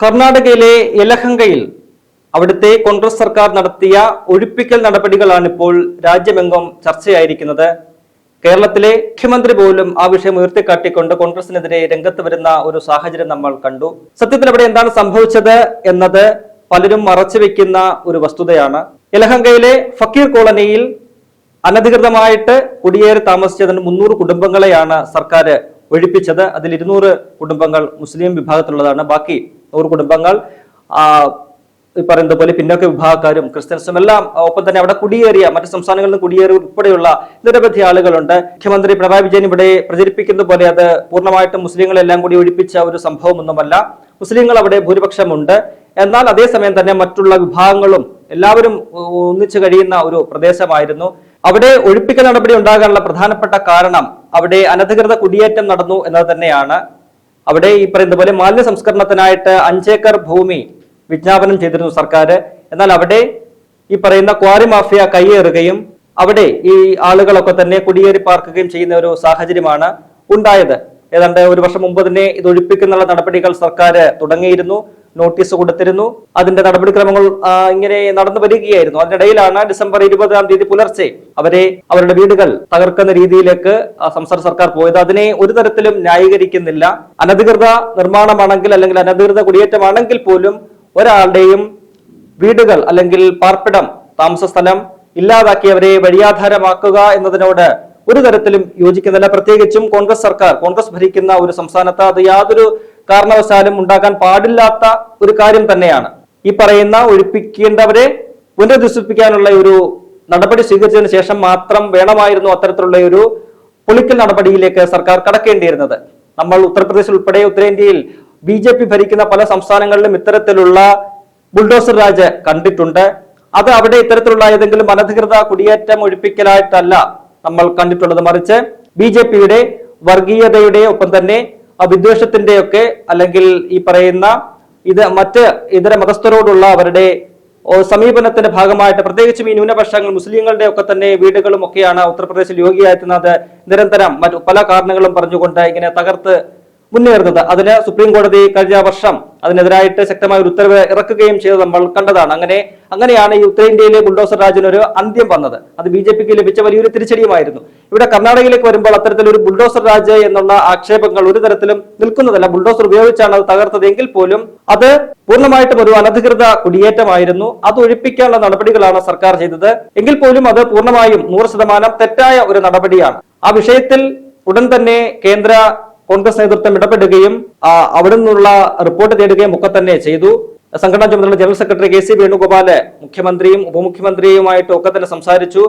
കർണാടകയിലെ യലഹങ്കയിൽ അവിടുത്തെ കോൺഗ്രസ് സർക്കാർ നടത്തിയ ഒഴിപ്പിക്കൽ നടപടികളാണ് ഇപ്പോൾ രാജ്യമെങ്ങും ചർച്ചയായിരിക്കുന്നത്. കേരളത്തിലെ മുഖ്യമന്ത്രി പോലും ആ വിഷയം ഉയർത്തിക്കാട്ടിക്കൊണ്ട് കോൺഗ്രസിനെതിരെ രംഗത്ത് വരുന്ന ഒരു സാഹചര്യം നമ്മൾ കണ്ടു. സത്യത്തിൽ അവിടെ എന്താണ് സംഭവിച്ചത് എന്നത് പലരും മറച്ചുവെക്കുന്ന ഒരു വസ്തുതയാണ്. യലഹങ്കയിലെ ഫക്കീർ കോളനിയിൽ അനധികൃതമായിട്ട് കുടിയേറി താമസിച്ചതിന് മുന്നൂറ് കുടുംബങ്ങളെയാണ് സർക്കാർ ഒഴിപ്പിച്ചത്. അതിൽ ഇരുന്നൂറ് കുടുംബങ്ങൾ മുസ്ലിം വിഭാഗത്തിലുള്ളതാണ്. ബാക്കി നൂറ് കുടുംബങ്ങൾ ഈ പറയുന്നത് പോലെ പിന്നോക്ക വിഭാഗക്കാരും ക്രിസ്ത്യൻസും എല്ലാം ഒപ്പം തന്നെ അവിടെ കുടിയേറിയ മറ്റു സംസ്ഥാനങ്ങളിൽ നിന്ന് കുടിയേറി ഉൾപ്പെടെയുള്ള നിരവധി ആളുകളുണ്ട്. മുഖ്യമന്ത്രി പിണറായി വിജയൻ ഇവിടെ പ്രചരിപ്പിക്കുന്ന പോലെ അത് പൂർണമായിട്ടും മുസ്ലിങ്ങളെല്ലാം കൂടി ഒഴിപ്പിച്ച ഒരു സംഭവമൊന്നുമല്ല. മുസ്ലിങ്ങൾ അവിടെ ഭൂരിപക്ഷമുണ്ട്. എന്നാൽ അതേസമയം തന്നെ മറ്റുള്ള വിഭാഗങ്ങളും എല്ലാവരും ഒന്നിച്ചു കഴിയുന്ന ഒരു പ്രദേശമായിരുന്നു. അവിടെ ഒഴിപ്പിക്കൽ നടപടി ഉണ്ടാകാനുള്ള പ്രധാനപ്പെട്ട കാരണം അവിടെ അനധികൃത കുടിയേറ്റം നടന്നു എന്നത് തന്നെയാണ്. അവിടെ ഈ പറയുന്ന പോലെ മാലിന്യ സംസ്കരണത്തിനായിട്ട് അഞ്ചേക്കർ ഭൂമി വിജ്ഞാപനം ചെയ്തിരുന്നു സർക്കാർ എന്നാൽ അവിടെ ഈ പറയുന്ന ക്വാറി മാഫിയ കൈയേറുകയും അവിടെ ഈ ആളുകളൊക്കെ തന്നെ കുടിയേറി പാർക്കുകയും ചെയ്യുന്ന ഒരു സാഹചര്യമാണ് ഉണ്ടായത്. ഏതാണ്ട് ഒരു വർഷം മുമ്പ് തന്നെ ഇത് ഒഴിപ്പിക്കുന്നുള്ള നടപടികൾ സർക്കാർ തുടങ്ങിയിരുന്നു. നോട്ടീസ് കൊടുത്തിരുന്നു. അതിന്റെ നടപടിക്രമങ്ങൾ ഇങ്ങനെ നടന്നു വരികയായിരുന്നു. അതിനിടയിലാണ് ഡിസംബർ ഇരുപതാം തീയതി പുലർച്ചെ അവരെ അവരുടെ വീടുകൾ തകർക്കുന്ന രീതിയിലേക്ക് സംസ്ഥാന സർക്കാർ പോയത്. അതിനെ ഒരു തരത്തിലും ന്യായീകരിക്കുന്നില്ല. അനധികൃത നിർമ്മാണമാണെങ്കിൽ അല്ലെങ്കിൽ അനധികൃത കുടിയേറ്റമാണെങ്കിൽ പോലും ഒരാളുടെയും വീടുകൾ അല്ലെങ്കിൽ പാർപ്പിടം താമസ സ്ഥലം ഇല്ലാതാക്കി അവരെ വഴിയാധാരമാക്കുക എന്നതിനോട് ഒരു തരത്തിലും യോജിക്കുന്നില്ല. പ്രത്യേകിച്ചും കോൺഗ്രസ് സർക്കാർ കോൺഗ്രസ് ഭരിക്കുന്ന ഒരു സംസ്ഥാനത്ത് അത് യാതൊരു കാരണവശാലും ഉണ്ടാക്കാൻ പാടില്ലാത്ത ഒരു കാര്യം തന്നെയാണ്. ഈ പറയുന്ന ഒഴിപ്പിക്കേണ്ടവരെ പുനരധിവസിപ്പിക്കാനുള്ള ഒരു നടപടി സ്വീകരിച്ചതിന് ശേഷം മാത്രം വേണമായിരുന്നു അത്തരത്തിലുള്ള ഒരു പൊളിക്കൽ നടപടിയിലേക്ക് സർക്കാർ കടക്കേണ്ടിയിരുന്നത്. നമ്മൾ ഉത്തർപ്രദേശിൽ ഉൾപ്പെടെ ഉത്തരേന്ത്യയിൽ ബി ജെ പി ഭരിക്കുന്ന പല സംസ്ഥാനങ്ങളിലും ഇത്തരത്തിലുള്ള ബുൾഡോസർ രാജ് കണ്ടിട്ടുണ്ട്. അത് അവിടെ ഇത്തരത്തിലുള്ള ഏതെങ്കിലും അനധികൃത കുടിയേറ്റം ഒഴിപ്പിക്കലായിട്ടല്ല നമ്മൾ കണ്ടിട്ടുള്ളത്. മറിച്ച് ബി ജെ പിയുടെ വർഗീയതയുടെ ഒപ്പം തന്നെ ആ വിദ്വേഷത്തിന്റെ അല്ലെങ്കിൽ ഈ പറയുന്ന ഇത് മറ്റ് ഇതര മതസ്ഥരോടുള്ള അവരുടെ സമീപനത്തിന്റെ ഭാഗമായിട്ട് പ്രത്യേകിച്ചും ഈ ന്യൂനപക്ഷങ്ങൾ മുസ്ലിങ്ങളുടെ ഒക്കെ തന്നെ വീടുകളും ഒക്കെയാണ് ഉത്തർപ്രദേശിൽ യോഗിയായിരുന്നത് നിരന്തരം മറ്റു പല കാരണങ്ങളും പറഞ്ഞുകൊണ്ട് ഇങ്ങനെ തകർത്ത് മുന്നേറുന്നത്. അതിന് സുപ്രീം കോടതി കഴിഞ്ഞ വർഷം അതിനെതിരായിട്ട് ശക്തമായ ഒരു ഉത്തരവ് ഇറക്കുകയും ചെയ്തത് നമ്മൾ കണ്ടതാണ്. അങ്ങനെ അങ്ങനെയാണ് ഈ ഉത്തരേന്ത്യയിലെ ബുൾഡോസർ രാജിന് ഒരു അന്ത്യം വന്നത്. അത് ബി ജെ പിക്ക് ലഭിച്ച വലിയൊരു തിരിച്ചടിയുമായിരുന്നു. ഇവിടെ കർണാടകയിലേക്ക് വരുമ്പോൾ അത്തരത്തിലൊരു ബുൾഡോസർ രാജ് എന്നുള്ള ആക്ഷേപങ്ങൾ ഒരു തരത്തിലും നിൽക്കുന്നതല്ല. ബുൾഡോസർ ഉപയോഗിച്ചാണ് അത് തകർത്തതെങ്കിൽ പോലും അത് പൂർണമായിട്ടും ഒരു അനധികൃത കുടിയേറ്റമായിരുന്നു. അത് ഒഴിപ്പിക്കാനുള്ള നടപടികളാണ് സർക്കാർ ചെയ്തത്. എങ്കിൽ പോലും അത് പൂർണമായും നൂറ് ശതമാനം തെറ്റായ ഒരു നടപടിയാണ്. ആ വിഷയത്തിൽ ഉടൻ തന്നെ കേന്ദ്ര കോൺഗ്രസ് നേതൃത്വം ഇടപെടുകയും അവിടെ നിന്നുള്ള റിപ്പോർട്ട് തേടുകയും ഒക്കെ തന്നെ ചെയ്തു. സംഘടനാ ചുമതല general secretary K C Venugopal മുഖ്യമന്ത്രിയും ഉപമുഖ്യമന്ത്രിയുമായിട്ട് ഒക്കെ തന്നെ സംസാരിച്ചു.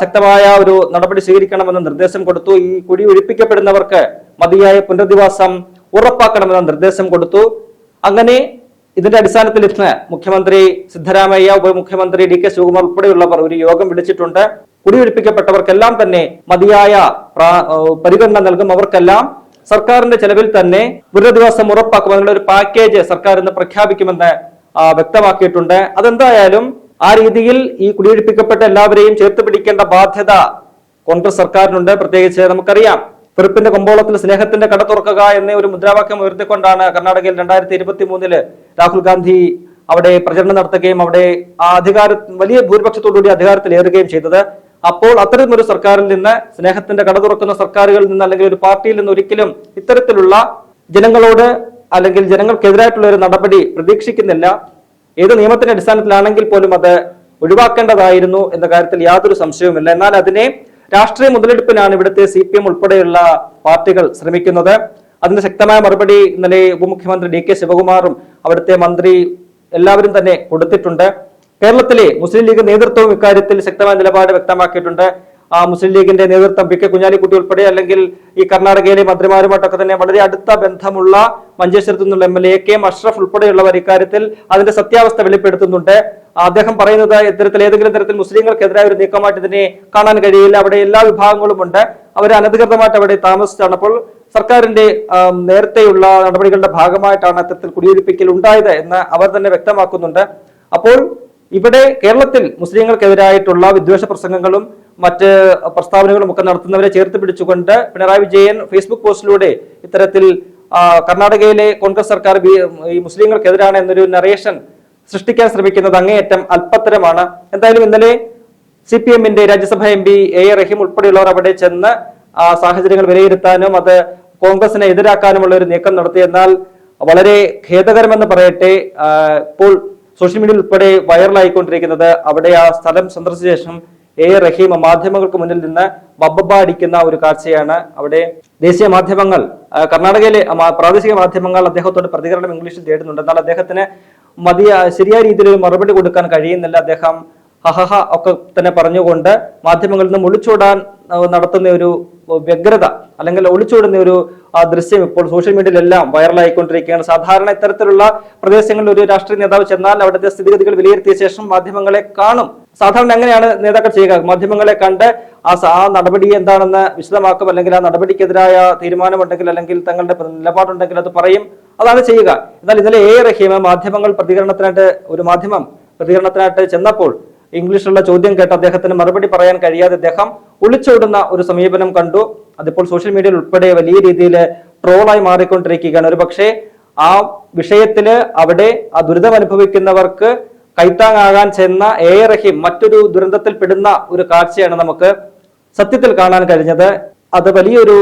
ശക്തമായ ഒരു നടപടി സ്വീകരിക്കണമെന്ന് നിർദ്ദേശം കൊടുത്തു. ഈ കുടി ഒഴിപ്പിക്കപ്പെടുന്നവർക്ക് മതിയായ പുനരധിവാസം ഉറപ്പാക്കണമെന്ന നിർദ്ദേശം കൊടുത്തു. അങ്ങനെ ഇതിന്റെ അടിസ്ഥാനത്തിൽ ഇന്ന് മുഖ്യമന്ത്രി സിദ്ധരാമയ്യ ഉപമുഖ്യമന്ത്രി ഡി കെ ശിവകുമാർ ഉൾപ്പെടെയുള്ളവർ ഒരു യോഗം വിളിച്ചിട്ടുണ്ട്. കുടിയൊഴിപ്പിക്കപ്പെട്ടവർക്കെല്ലാം തന്നെ മതിയായ പരിഗണന നൽകും അവർക്കെല്ലാം. സർക്കാരിന്റെ ചെലവിൽ തന്നെ പുനരധിവാസം ഉറപ്പാക്കും ഒരു പാക്കേജ് സർക്കാർ ഇന്ന് പ്രഖ്യാപിക്കുമെന്ന് വ്യക്തമാക്കിയിട്ടുണ്ട്. അതെന്തായാലും ആ രീതിയിൽ ഈ കുടിയൊഴിപ്പിക്കപ്പെട്ട എല്ലാവരെയും ചേർത്ത് പിടിക്കേണ്ട ബാധ്യത കോൺഗ്രസ് സർക്കാരിനുണ്ട്. പ്രത്യേകിച്ച് നമുക്കറിയാം വെറുപ്പിന്റെ കമ്പോളത്തിൽ സ്നേഹത്തിന്റെ കട തുറക്കുക എന്ന ഒരു മുദ്രാവാക്യം ഉയർത്തിക്കൊണ്ടാണ് കർണാടകയിൽ രണ്ടായിരത്തി ഇരുപത്തി മൂന്നിൽ രാഹുൽ ഗാന്ധി അവിടെ പ്രചരണം നടത്തുകയും അവിടെ ആ അധികാര വലിയ ഭൂരിപക്ഷത്തോടുകൂടി അധികാരത്തിലേറുകയും ചെയ്തത്. അപ്പോൾ അത്തരമൊരു സർക്കാരിൽ നിന്ന് സ്നേഹത്തിന്റെ കട തുറക്കുന്ന സർക്കാരുകളിൽ നിന്ന് അല്ലെങ്കിൽ ഒരു പാർട്ടിയിൽ നിന്ന് ഒരിക്കലും ഇത്തരത്തിലുള്ള ജനങ്ങളോട് അല്ലെങ്കിൽ ജനങ്ങൾക്കെതിരായിട്ടുള്ള ഒരു നടപടി പ്രതീക്ഷിക്കുന്നില്ല. ഏത് നിയമത്തിന്റെ അടിസ്ഥാനത്തിലാണെങ്കിൽ പോലും അത് ഒഴിവാക്കേണ്ടതായിരുന്നു എന്ന കാര്യത്തിൽ യാതൊരു സംശയവുമില്ല. എന്നാൽ അതിനെ രാഷ്ട്രീയ മുതലെടുപ്പിനാണ് ഇവിടുത്തെ സി പി എം ഉൾപ്പെടെയുള്ള പാർട്ടികൾ ശ്രമിക്കുന്നത്. അതിന് ശക്തമായ മറുപടി ഇന്നലെ ഉപമുഖ്യമന്ത്രി ഡി കെ ശിവകുമാറും അവിടുത്തെ മന്ത്രി എല്ലാവരും തന്നെ കൊടുത്തിട്ടുണ്ട്. കേരളത്തിലെ മുസ്ലിം ലീഗ് നേതൃത്വവും ഇക്കാര്യത്തിൽ ശക്തമായ നിലപാട് വ്യക്തമാക്കിയിട്ടുണ്ട്. ആ മുസ്ലിം ലീഗിന്റെ നേതൃത്വം പി കെ കുഞ്ഞാലിക്കുട്ടി ഉൾപ്പെടെ അല്ലെങ്കിൽ ഈ കർണാടകയിലെ മന്ത്രിമാരുമായിട്ടൊക്കെ തന്നെ വളരെ അടുത്ത ബന്ധമുള്ള മഞ്ചേശ്വരത്ത് നിന്നുള്ള M L A K M Ashraf ഉൾപ്പെടെയുള്ളവർ ഇക്കാര്യത്തിൽ അതിന്റെ സത്യാവസ്ഥ വെളിപ്പെടുത്തുന്നുണ്ട്. അദ്ദേഹം പറയുന്നത് ഇത്തരത്തിൽ ഏതെങ്കിലും തരത്തിൽ മുസ്ലിങ്ങൾക്കെതിരായ ഒരു നീക്കമായിട്ട് ഇതിനെ കാണാൻ കഴിയില്ല. അവിടെ എല്ലാ വിഭാഗങ്ങളും ഉണ്ട്. അവർ അനധികൃതമായിട്ട് അവിടെ താമസിച്ചാണ്. അപ്പോൾ സർക്കാരിന്റെ നേരത്തെയുള്ള നടപടികളുടെ ഭാഗമായിട്ടാണ് അത്തരത്തിൽ കുടിയൊഴിപ്പിക്കൽ ഉണ്ടായത് എന്ന് അവർ തന്നെ വ്യക്തമാക്കുന്നുണ്ട്. അപ്പോൾ ഇവിടെ കേരളത്തിൽ മുസ്ലിങ്ങൾക്കെതിരായിട്ടുള്ള വിദ്വേഷ പ്രസംഗങ്ങളും മറ്റ് പ്രസ്താവനകളും ഒക്കെ നടത്തുന്നവരെ ചേർത്ത് പിടിച്ചുകൊണ്ട് പിണറായി വിജയൻ ഫേസ്ബുക്ക് പോസ്റ്റിലൂടെ ഇത്തരത്തിൽ കർണാടകയിലെ കോൺഗ്രസ് സർക്കാർ ഈ മുസ്ലിങ്ങൾക്കെതിരാണ് എന്നൊരു നറേഷൻ സൃഷ്ടിക്കാൻ ശ്രമിക്കുന്നത് അങ്ങേയറ്റം അല്പത്തരമാണ്. എന്തായാലും ഇന്നലെ സി പി എമ്മിന്റെ Rajyasabha M P A A Rahim ഉൾപ്പെടെയുള്ളവർ അവിടെ ചെന്ന് ആ സാഹചര്യങ്ങൾ വിലയിരുത്താനും അത് കോൺഗ്രസിനെ എതിരാക്കാനുമുള്ള ഒരു നീക്കം നടത്തി എന്നാൽ വളരെ ഖേദകരമെന്ന് പറയട്ടെ ഇപ്പോൾ സോഷ്യൽ മീഡിയയിൽ ഉൾപ്പെടെ വൈറലായിക്കൊണ്ടിരിക്കുന്നത്. അവിടെ ആ സ്ഥലം സന്ദർശിച്ച ശേഷം എ. റഹീം മാധ്യമങ്ങൾക്ക് മുന്നിൽ നിന്ന് ബബ്ബ അടിക്കുന്ന ഒരു കാഴ്ചയാണ് അവിടെ. ദേശീയ മാധ്യമങ്ങൾ കർണാടകയിലെ പ്രാദേശിക മാധ്യമങ്ങൾ അദ്ദേഹത്തോട് പ്രതികരണം ഇംഗ്ലീഷിൽ തേടുന്നുണ്ട്. എന്നാൽ അദ്ദേഹത്തിന് മതിയ ശരിയായ രീതിയിൽ മറുപടി കൊടുക്കാൻ കഴിയുന്നില്ല അദ്ദേഹം. ഹഹഹ ഒക്കെ തന്നെ പറഞ്ഞുകൊണ്ട് മാധ്യമങ്ങളിൽ നിന്ന് ഒളിച്ചോടാൻ നടത്തുന്ന ഒരു വ്യഗ്രത അല്ലെങ്കിൽ ഒളിച്ചോടുന്ന ഒരു ആ, ദൃശ്യം ഇപ്പോൾ സോഷ്യൽ മീഡിയയിലെല്ലാം വൈറലായിക്കൊണ്ടിരിക്കുകയാണ് സാധാരണ ഇത്തരത്തിലുള്ള പ്രദേശങ്ങളിൽ ഒരു രാഷ്ട്രീയ നേതാവ് ചെന്നാൽ അവിടുത്തെ സ്ഥിതിഗതികൾ വിലയിരുത്തിയ ശേഷം മാധ്യമങ്ങളെ കാണും. സാധാരണ എങ്ങനെയാണ് നേതാക്കൾ ചെയ്യുക. മാധ്യമങ്ങളെ കണ്ട് ആ ആ നടപടി എന്താണെന്ന് വിശദമാക്കും. അല്ലെങ്കിൽ ആ നടപടിക്കെതിരായ തീരുമാനമുണ്ടെങ്കിൽ അല്ലെങ്കിൽ തങ്ങളുടെ നിലപാടുണ്ടെങ്കിൽ അത് പറയും. അതാണ് ചെയ്യുക. എന്നാൽ ഇന്നലെ എ റഹീം മാധ്യമങ്ങൾ പ്രതികരണത്തിനായിട്ട് ഒരു മാധ്യമം പ്രതികരണത്തിനായിട്ട് ചെന്നപ്പോൾ ഇംഗ്ലീഷിലുള്ള ചോദ്യം കേട്ട് അദ്ദേഹത്തിന് മറുപടി പറയാൻ കഴിയാതെ അദ്ദേഹം ഒളിച്ചോടുന്ന ഒരു സമീപനം കണ്ടു. അതിപ്പോൾ സോഷ്യൽ മീഡിയയിൽ ഉൾപ്പെടെ വലിയ രീതിയിൽ ട്രോളായി മാറിക്കൊണ്ടിരിക്കുകയാണ്. ഒരു പക്ഷേ ആ വിഷയത്തിൽ അവിടെ ആ ദുരിതം അനുഭവിക്കുന്നവർക്ക് കൈത്താങ്ങാകാൻ ചെന്ന എ റഹീം മറ്റൊരു ദുരന്തത്തിൽ പെടുന്ന ഒരു കാഴ്ചയാണ് നമുക്ക് സത്യത്തിൽ കാണാൻ കഴിഞ്ഞത്. അത് വലിയൊരു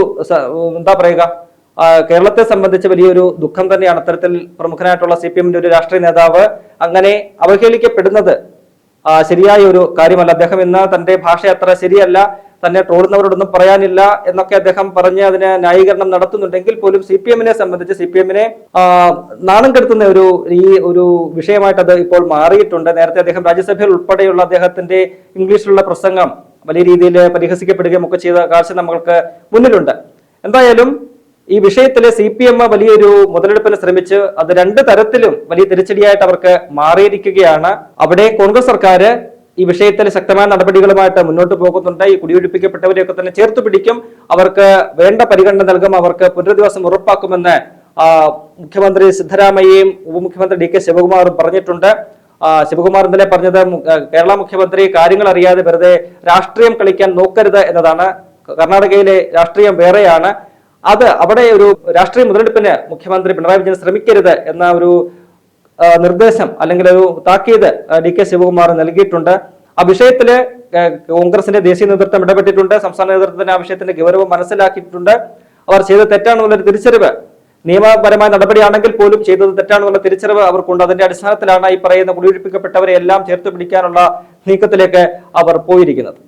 എന്താ പറയുക കേരളത്തെ സംബന്ധിച്ച് വലിയൊരു ദുഃഖം തന്നെയാണ്. അത്തരത്തിൽ പ്രമുഖനായിട്ടുള്ള സി പി എമ്മിന്റെ ഒരു രാഷ്ട്രീയ നേതാവ് അങ്ങനെ അവഹേളിക്കപ്പെടുന്നത് ശരിയായ ഒരു കാര്യമല്ല. അദ്ദേഹം ഇന്ന് തന്റെ ഭാഷ അത്ര ശരിയല്ല. തന്നെ ട്രോളുന്നവരോടൊന്നും പറയാനില്ല എന്നൊക്കെ അദ്ദേഹം പറഞ്ഞ് അതിനെ ന്യായീകരണം നടത്തുന്നുണ്ടെങ്കിൽ പോലും സി പി എമ്മിനെ സംബന്ധിച്ച് സി പി എമ്മിനെ നാണം കെടുത്തുന്ന ഒരു ഈ ഒരു വിഷയമായിട്ട് അത് ഇപ്പോൾ മാറിയിട്ടുണ്ട്. നേരത്തെ അദ്ദേഹം രാജ്യസഭയിൽ ഉൾപ്പെടെയുള്ള അദ്ദേഹത്തിന്റെ ഇംഗ്ലീഷിലുള്ള പ്രസംഗം വലിയ രീതിയിൽ പരിഹസിക്കപ്പെടുകയും ഒക്കെ ചെയ്ത കാഴ്ച നമ്മൾക്ക് മുന്നിലുണ്ട്. എന്തായാലും ഈ വിഷയത്തിൽ സി പി എം വലിയൊരു മുതലെടുപ്പിന് ശ്രമിച്ച് അത് രണ്ട് തരത്തിലും വലിയ തിരിച്ചടിയായിട്ട് അവർക്ക് മാറിയിരിക്കുകയാണ്. അവിടെ കോൺഗ്രസ് സർക്കാർ ഈ വിഷയത്തിൽ ശക്തമായ നടപടികളുമായിട്ട് മുന്നോട്ട് പോകുന്നുണ്ട്. ഈ കുടിയൊഴിപ്പിക്കപ്പെട്ടവരെയൊക്കെ തന്നെ ചേർത്ത് പിടിക്കും. അവർക്ക് വേണ്ട പരിഗണന നൽകും. അവർക്ക് പുനരധിവാസം ഉറപ്പാക്കുമെന്ന് മുഖ്യമന്ത്രി സിദ്ധരാമയ്യയും ഉപമുഖ്യമന്ത്രി ഡി കെ ശിവകുമാറും പറഞ്ഞിട്ടുണ്ട്. ശിവകുമാർ ഇന്നലെ പറഞ്ഞത് കേരള മുഖ്യമന്ത്രി കാര്യങ്ങൾ അറിയാതെ വെറുതെ രാഷ്ട്രീയം കളിക്കാൻ നോക്കരുത് എന്നതാണ്. കർണാടകയിലെ രാഷ്ട്രീയം വേറെയാണ്. അത് അവിടെ ഒരു രാഷ്ട്രീയ മുതലെടുപ്പിന് മുഖ്യമന്ത്രി പിണറായി വിജയൻ ശ്രമിക്കരുത് എന്ന ഒരു നിർദ്ദേശം അല്ലെങ്കിൽ ഒരു താക്കീത് ഡി കെ ശിവകുമാർ നൽകിയിട്ടുണ്ട്. ആ വിഷയത്തിൽ കോൺഗ്രസിന്റെ ദേശീയ നേതൃത്വം ഇടപെട്ടിട്ടുണ്ട് സംസ്ഥാന നേതൃത്വത്തിന് ആ വിഷയത്തിന്റെ ഗൗരവം മനസ്സിലാക്കിയിട്ടുണ്ട്. അവർ ചെയ്തത് തെറ്റാണെന്നുള്ളൊരു തിരിച്ചറിവ് നിയമപരമായ നടപടിയാണെങ്കിൽ പോലും ചെയ്തത് തെറ്റാണെന്നുള്ള തിരിച്ചറിവ് അവർക്കുണ്ട്. അതിന്റെ അടിസ്ഥാനത്തിലാണ് ഈ പറയുന്ന കുടിയൊഴിപ്പിക്കപ്പെട്ടവരെ എല്ലാം ചേർത്ത് പിടിക്കാനുള്ള നീക്കത്തിലേക്ക് അവർ പോയിരിക്കുന്നത്.